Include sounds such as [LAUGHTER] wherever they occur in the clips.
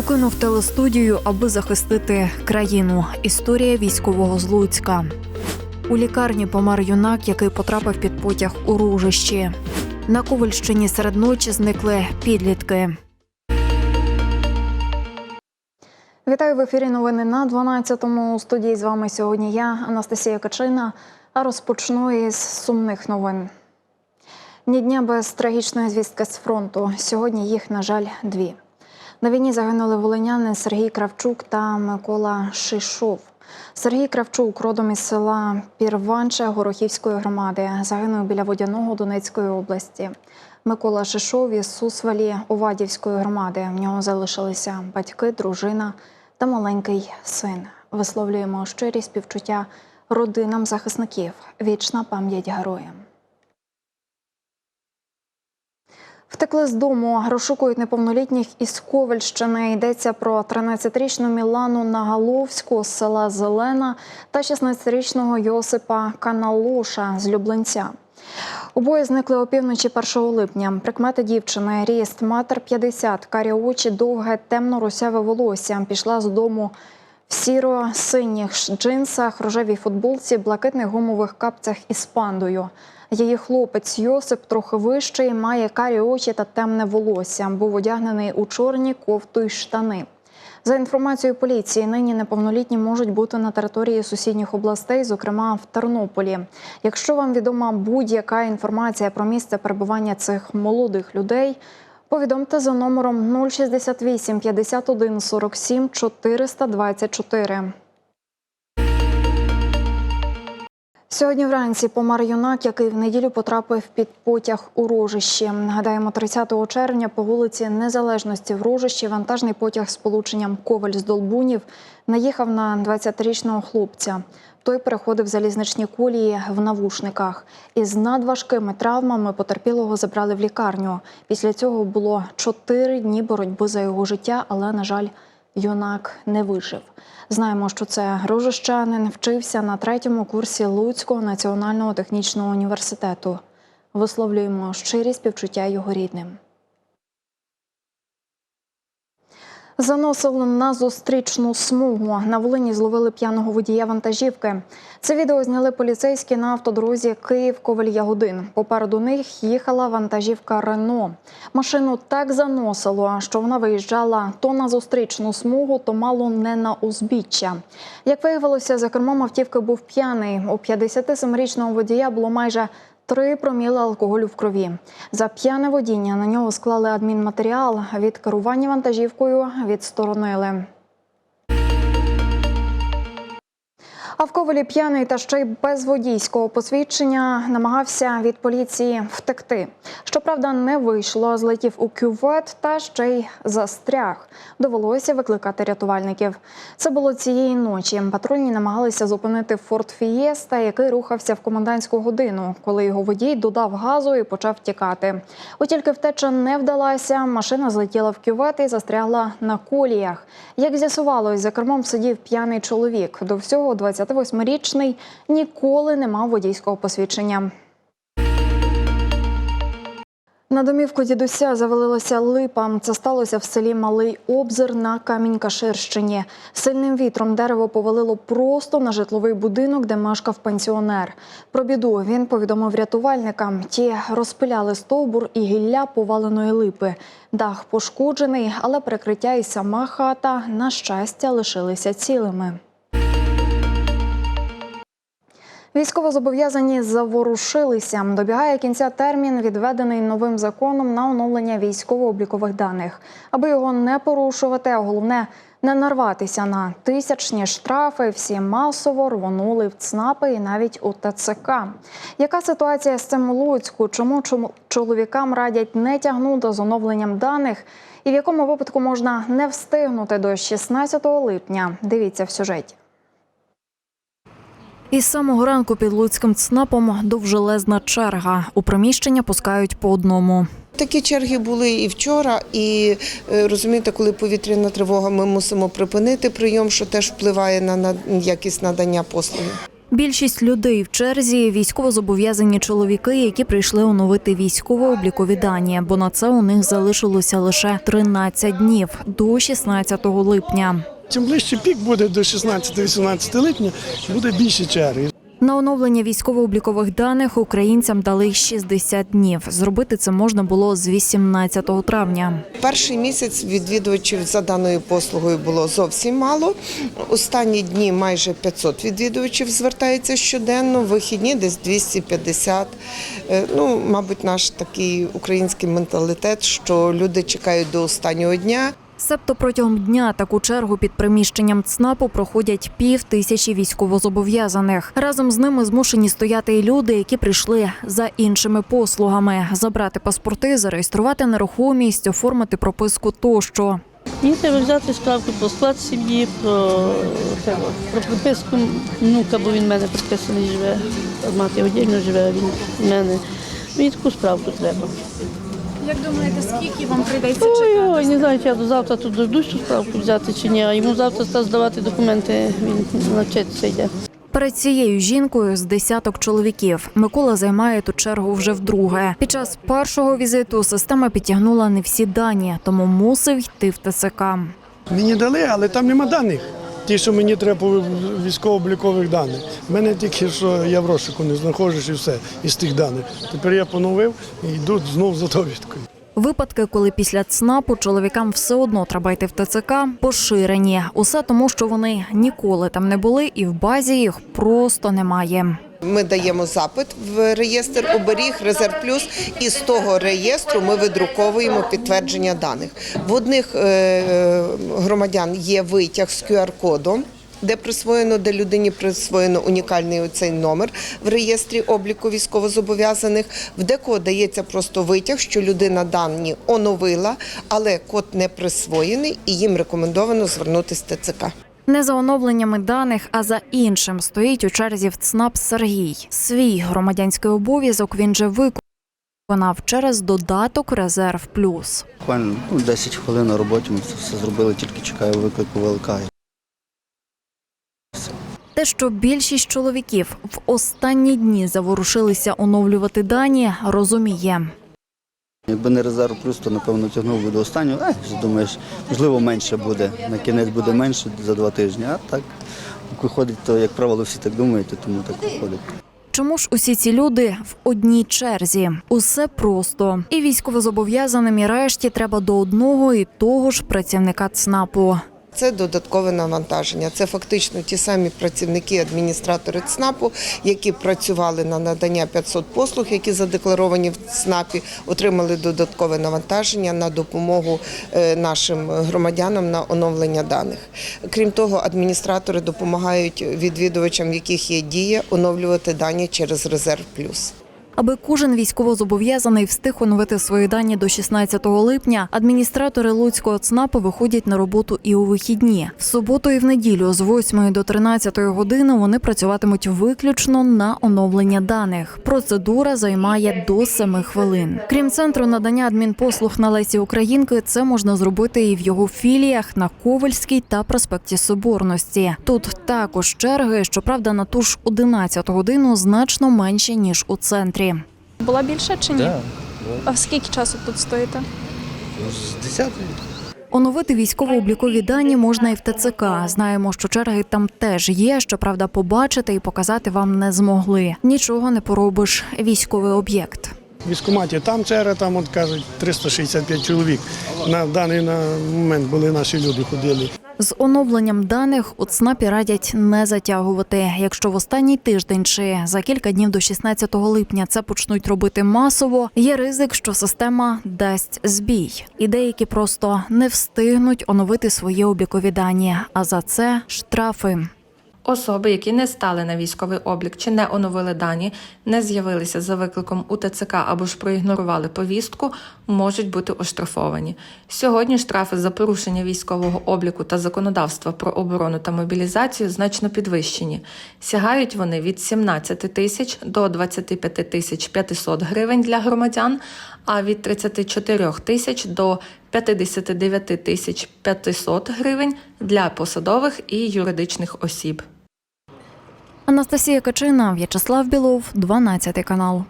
Покинув телестудію, аби захистити країну. Історія військового з Луцька. У лікарні помер юнак, який потрапив під потяг у ружищі. На Ковальщині серед ночі зникли підлітки. Вітаю в ефірі. Новини на 12-му. У студії з вами сьогодні я, Анастасія Качина. А розпочну із сумних новин. Ні дня без трагічної звістки з фронту. Сьогодні їх, на жаль, дві. На війні загинули волиняни Сергій Кравчук та Микола Шишов. Сергій Кравчук, родом із села Пірванче Горохівської громади, загинув біля водяного Донецької області. Микола Шишов із Сусвалі Овадівської громади. В нього залишилися батьки, дружина та маленький син. Висловлюємо щирі співчуття родинам захисників. Вічна пам'ять героям. Втекли з дому, розшукують неповнолітніх із Ковальщини. Йдеться про 13-річну Мілану Нагаловську з села Зелена та 16-річного Йосипа Каналоша з Люблинця. Обоє зникли опівночі 1 липня. Прикмети дівчини ріст матер 50, карі очі, довге темно-русяве волосся. Пішла з дому в сіро-синіх джинсах, рожевій футболці, блакитних гумових капцях із пандою. Її хлопець Йосип трохи вищий, має карі очі та темне волосся. Був одягнений у чорні кофту й штани. За інформацією поліції, нині неповнолітні можуть бути на території сусідніх областей, зокрема в Тернополі. Якщо вам відома будь-яка інформація про місце перебування цих молодих людей, повідомте за номером 068 51 47 424. Сьогодні вранці помер юнак, який в неділю потрапив під потяг у Рожищі. Нагадаємо, 30 червня по вулиці Незалежності в Рожищі вантажний потяг з полученням Коваль з Долбунів наїхав на 20-річного хлопця. Той переходив залізничні колії в навушниках. Із надважкими травмами потерпілого забрали в лікарню. Після цього було 4 дні боротьби за його життя, але, на жаль, юнак не вижив. Знаємо, що це рожищанин вчився на третьому курсі Луцького національного технічного університету. Висловлюємо щирі співчуття його рідним. Заносили на зустрічну смугу. На Волині зловили п'яного водія вантажівки. Це відео зняли поліцейські на автодорозі Київ-Ковель-Ягодин. Попереду них їхала вантажівка Рено. Машину так заносило, що вона виїжджала то на зустрічну смугу, то мало не на узбіччя. Як виявилося, за кермом автівки був п'яний. У 57-річного водія було майже Три проміли алкоголю в крові. За п'яне водіння на нього склали адмінматеріал. Від керування вантажівкою відсторонили. А в Ковалі п'яний та ще й без водійського посвідчення намагався від поліції втекти. Щоправда, не вийшло, злетів у кювет та ще й застряг. Довелося викликати рятувальників. Це було цієї ночі. Патрульні намагалися зупинити Форт Фієста, який рухався в комендантську годину, коли його водій додав газу і почав тікати. От тільки втеча не вдалася. Машина злетіла в кювет і застрягла на коліях. Як з'ясувалось, за кермом сидів п'яний чоловік. До всього 28-річний ніколи не мав водійського посвідчення. На домівку дідуся завалилася липа. Це сталося в селі Малий Обзир на Камінь-Каширщині. Сильним вітром дерево повалило просто на житловий будинок, де мешкав пенсіонер. Про біду він повідомив рятувальникам. Ті розпиляли стовбур і гілля поваленої липи. Дах пошкоджений, але перекриття і сама хата, на щастя, лишилися цілими. Військовозобов'язані заворушилися. Добігає кінця термін, відведений новим законом на оновлення військово-облікових даних. Аби його не порушувати, а головне не нарватися на тисячні штрафи. Всі масово рвонули в ЦНАПи і навіть у ТЦК. Яка ситуація з цим у Луцьку? Чому чоловікам радять не тягнути з оновленням даних? І в якому випадку можна не встигнути до 16 липня? Дивіться в сюжеті. Із самого ранку під Луцьким ЦНАПом довжелезна черга. У приміщення пускають по одному. Такі черги були і вчора, і е, розумієте, коли повітряна тривога, ми мусимо припинити прийом, що теж впливає на на якість надання послуги. Більшість людей в черзі військовозобов'язані чоловіки, які прийшли оновити військово-облікові дані, бо на це у них залишилося лише 13 днів до 16 липня. Чим ближче пік буде до 16-18 липня, буде більше черги. На оновлення військово-облікових даних українцям дали 60 днів. Зробити це можна було з 18 травня. Перший місяць відвідувачів за даною послугою було зовсім мало. Останні дні майже 500 відвідувачів звертається щоденно. Вихідні десь 250. Е, Ну, мабуть, наш такий український менталітет, що люди чекають до останнього дня. Себто протягом дня таку чергу під приміщенням ЦНАПу проходять пів тисячі військовозобов'язаних. Разом з ними змушені стояти і люди, які прийшли за іншими послугами: забрати паспорти, зареєструвати нерухомість, оформити прописку тощо. Мені треба взяти справку про склад сім'ї, про, про приписку внука, бо він в мене приписаний живе. Мати віддільно живе, він в мене. Мені таку справку треба. Як думаєте, скільки вам прийдеться Ой, ой, не знаю, чи я до завтра тут дождусь цю справку взяти чи ні, а йому завтра став здавати документи, він навчитися йде. Перед цією жінкою з десяток чоловіків Микола займає ту чергу вже вдруге. Під час першого візиту система підтягнула не всі дані, тому мусив йти в ТСК. Мені дали, але там нема даних. Ті, що мені треба військово-облікових даних. У мене тільки що я в розшуку не знаходжусь і все із тих даних. Тепер я поновив і йду знову за довідкою. Випадки, коли після ЦНАПу чоловікам все одно треба йти в ТЦК, поширені. Усе тому, що вони ніколи там не були, і в базі їх просто немає. Ми даємо запит в реєстр оберіг Резерв Плюс, і з того реєстру ми видруковуємо підтвердження даних. В одних е, громадян є витяг з QR-кодом. Де присвоєно, де людині присвоєно унікальний оцей номер в реєстрі обліку військовозобов'язаних. В декого дається просто витяг, що людина дані оновила, але код не присвоєний, і їм рекомендовано звернутися в ТЦК. Не за оновленнями даних, а за іншим стоїть у черзі в ЦНАП Сергій. Свій громадянський обов'язок він же виконав через додаток Резерв Плюс. Буквально ну, 10 хвилин на роботі ми це все зробили, тільки чекаю виклику ВЛК. Те, що більшість чоловіків в останні дні заворушилися оновлювати дані, розуміє. Якби не резерв плюс, то напевно тягнув би до останнього. Е, думаєш, можливо, менше буде. На кінець буде менше за два тижні. А так виходить, то як правило всі так думають, тому так виходить. Чому ж усі ці люди в одній черзі? Усе просто. І військовозобов'язаним і решті треба до одного і того ж працівника ЦНАПу. Це додаткове навантаження. Це фактично ті самі працівники, адміністратори ЦНАПу, які працювали на надання 500 послуг, які задекларовані в ЦНАПі, отримали додаткове навантаження на допомогу е, нашим громадянам на оновлення даних. Крім того, адміністратори допомагають відвідувачам, в яких є дія, оновлювати дані через резерв плюс. Аби кожен військовозобов'язаний встиг оновити свої дані до 16 липня, адміністратори Луцького ЦНАПу виходять на роботу і у вихідні. В суботу і в неділю з 8 до 13 години вони працюватимуть виключно на оновлення даних. Процедура займає до 7 хвилин. Крім центру надання адмінпослуг на Лесі Українки, це можна зробити і в його філіях на Ковальській та проспекті Соборності. Тут також черги, щоправда, на ту ж 11 годину значно менші ніж у центрі. Була більше чи ні? Так, А скільки часу тут стоїте? з 10 Оновити військово-облікові дані можна і в ТЦК. Знаємо, що черги там теж є. Щоправда, побачити і показати вам не змогли. Нічого не поробиш. Військовий об'єкт. В військкоматі там черга, там от кажуть 365 чоловік. На даний на момент були наші люди ходили. З оновленням даних у ЦНАПі радять не затягувати. Якщо в останній тиждень чи за кілька днів до 16 липня це почнуть робити масово, є ризик, що система дасть збій, і деякі просто не встигнуть оновити свої облікові дані. А за це штрафи. Особи, які не стали на військовий облік чи не оновили дані, не з'явилися за викликом у ТЦК або ж проігнорували повістку, можуть бути оштрафовані. Сьогодні штрафи за порушення військового обліку та законодавства про оборону та мобілізацію значно підвищені. Сягають вони від 17 тисяч до 25 тисяч 500 гривень для громадян, а від 34 тисяч до 59 тисяч 500 гривень для посадових і юридичних осіб. Анастасія Качина, В'ячеслав Білов, 12 канал.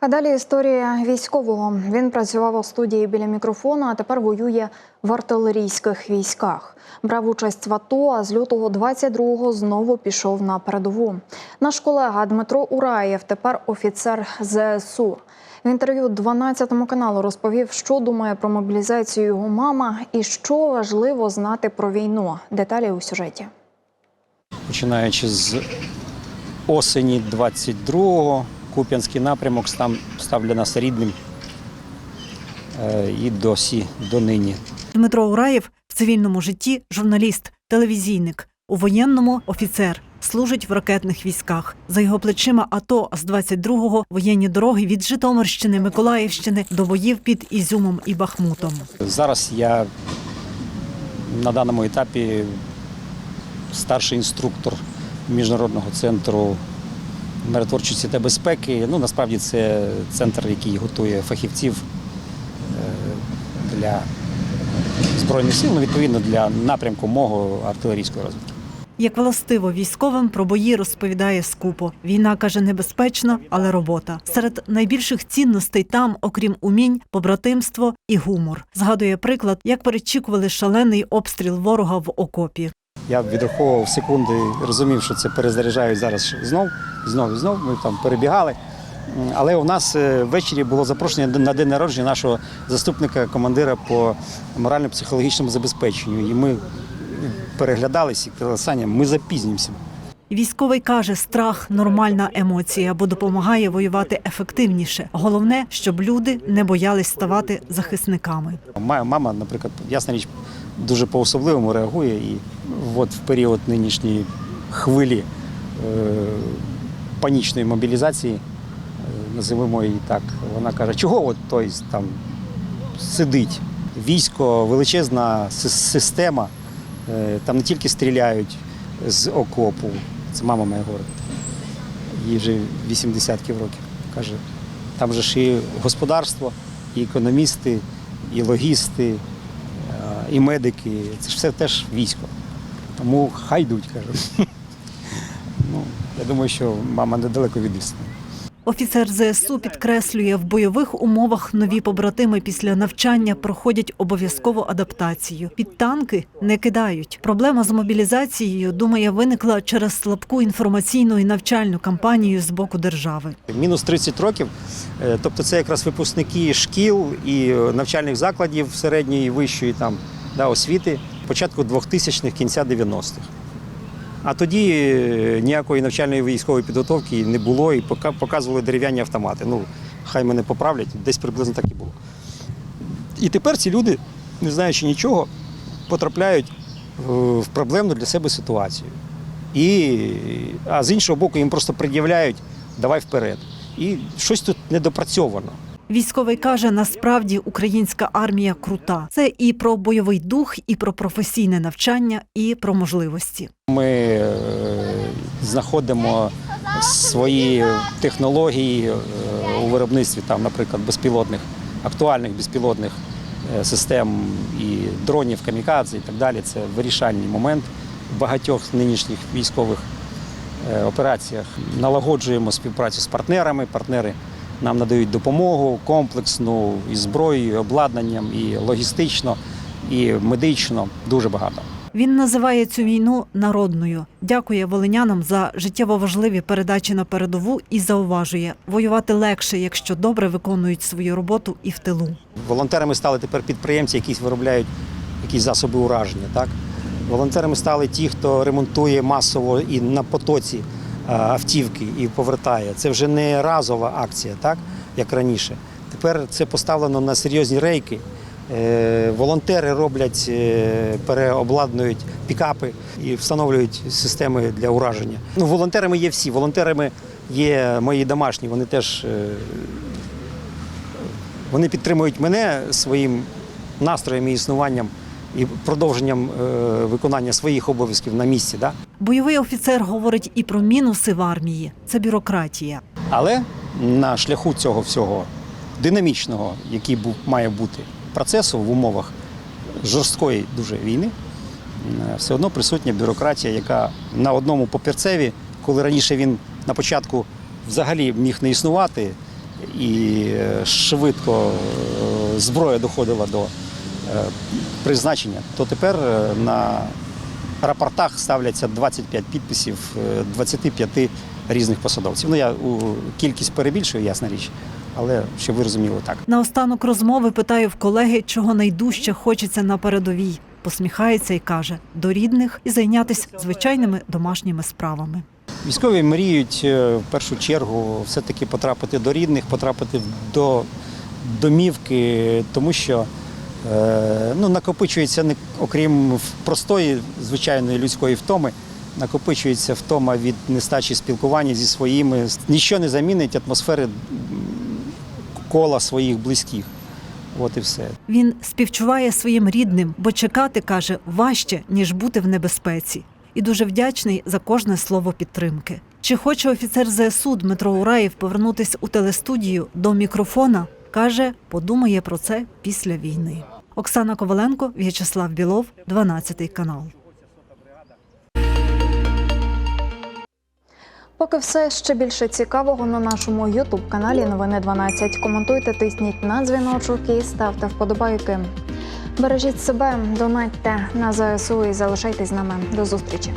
А далі історія військового. Він працював у студії біля мікрофона, а тепер воює в артилерійських військах. Брав участь в АТО, а з лютого 22-го знову пішов на передову. Наш колега Дмитро Ураєв тепер офіцер ЗСУ. В інтерв'ю 12 каналу розповів, що думає про мобілізацію його мама і що важливо знати про війну. Деталі у сюжеті. починаючи з осені 22-го, Куп'янський напрямок став, для нас рідним е, і досі донині. Дмитро Ураєв в цивільному житті журналіст, телевізійник, у воєнному офіцер. Служить в ракетних військах. За його плечима АТО з 22-го воєнні дороги від Житомирщини, Миколаївщини до боїв під Ізюмом і Бахмутом. Зараз я на даному етапі старший інструктор Міжнародного центру миротворчості та безпеки. Ну, насправді це центр, який готує фахівців е, для Збройних сил, ну, відповідно для напрямку мого артилерійської розвитки. Як властиво військовим про бої розповідає скупо. Війна каже небезпечна, але робота. Серед найбільших цінностей там, окрім умінь, побратимство і гумор. Згадує приклад, як перечікували шалений обстріл ворога в окопі. Я відраховував секунди, розумів, що це перезаряджають зараз знов, знов знов. Ми там перебігали. Але у нас е, ввечері було запрошення на день народження нашого заступника командира по морально-психологічному забезпеченню. І ми переглядалися і казали, ми запізнімося. Військовий каже, страх нормальна емоція, бо допомагає воювати ефективніше. Головне, щоб люди не боялись ставати захисниками. Моя мама, наприклад, ясна річ, дуже по-особливому реагує. І от в період нинішньої хвилі е, панічної мобілізації, е, називаємо її так, вона каже, чого от той там сидить? Військо, величезна система, там не тільки стріляють з окопу, це мама моя говорить, їй вже 80 років. Каже, там же ж і господарство, і економісти, і логісти, е, і медики. Це ж все теж військо. Тому хай йдуть, каже. [LAUGHS] Ну, я думаю, що мама недалеко від істини. Офіцер ЗСУ підкреслює, в бойових умовах нові побратими після навчання проходять обов'язкову адаптацію. Під танки не кидають. Проблема з мобілізацією, думає, виникла через слабку інформаційну і навчальну кампанію з боку держави. Мінус 30 років, е, тобто це якраз випускники шкіл і е, навчальних закладів середньої вищої там, да, освіти початку 2000-х, кінця 90-х. А тоді е, ніякої навчальної військової підготовки не було і показували дерев'яні автомати. Ну, хай мене поправлять, десь приблизно так і було. І тепер ці люди, не знаючи нічого, потрапляють е, в проблемну для себе ситуацію. І, а з іншого боку, їм просто пред'являють давай вперед. І щось тут недопрацьовано. Військовий каже, насправді українська армія крута. Це і про бойовий дух, і про професійне навчання, і про можливості. Ми е, знаходимо свої технології е, у виробництві, там, наприклад, безпілотних, актуальних безпілотних е, систем і дронів, камікадзе і так далі. Це вирішальний момент в багатьох нинішніх військових операціях. Налагоджуємо співпрацю з партнерами. Партнери нам надають допомогу комплексну і зброєю, і обладнанням, і логістично, і медично. Дуже багато. Він називає цю війну народною. Дякує волинянам за життєво важливі передачі на передову і зауважує, воювати легше, якщо добре виконують свою роботу і в тилу. Волонтерами стали тепер підприємці, які виробляють якісь засоби ураження. Так? Волонтерами стали ті, хто ремонтує масово і на потоці автівки і повертає. Це вже не разова акція, так? як раніше. Тепер це поставлено на серйозні рейки. Е, Волонтери роблять, е, переобладнують пікапи і встановлюють системи для ураження. Ну, волонтерами є всі. Волонтерами є мої домашні. Вони теж е, вони підтримують мене своїм настроєм і існуванням і продовженням е, виконання своїх обов'язків на місці. Да? Бойовий офіцер говорить і про мінуси в армії це бюрократія. Але на шляху цього всього динамічного, який був, має бути процесу в умовах жорсткої дуже війни е, все одно присутня бюрократія, яка на одному папірцеві, коли раніше він на початку взагалі міг не існувати, і е, швидко е, зброя доходила до призначення, то тепер на рапортах ставляться 25 підписів е, 25 різних посадовців. Ну я у кількість перебільшую, ясна річ, але щоб ви розуміли так. Наостанок розмови питаю в колеги, чого найдужче хочеться на передовій. Посміхається і каже до рідних і зайнятися звичайними домашніми справами. Військові мріють е, в першу чергу все-таки потрапити до рідних, потрапити до домівки, тому що е, ну, накопичується не окрім простої звичайної людської втоми, накопичується втома від нестачі спілкування зі своїми. Ніщо не замінить атмосфери кола своїх близьких. От і все. Він співчуває своїм рідним, бо чекати каже важче ніж бути в небезпеці, і дуже вдячний за кожне слово підтримки. Чи хоче офіцер ЗСУ Дмитро Ураєв повернутися у телестудію до мікрофона? каже, подумає про це після війни. Оксана Коваленко, В'ячеслав Білов, 12 канал. Поки все ще більше цікавого на нашому Ютуб каналі Новини 12. Коментуйте, тисніть на дзвіночок і ставте вподобайки. Бережіть себе, донатьте на ЗСУ і залишайтесь з нами. До зустрічі.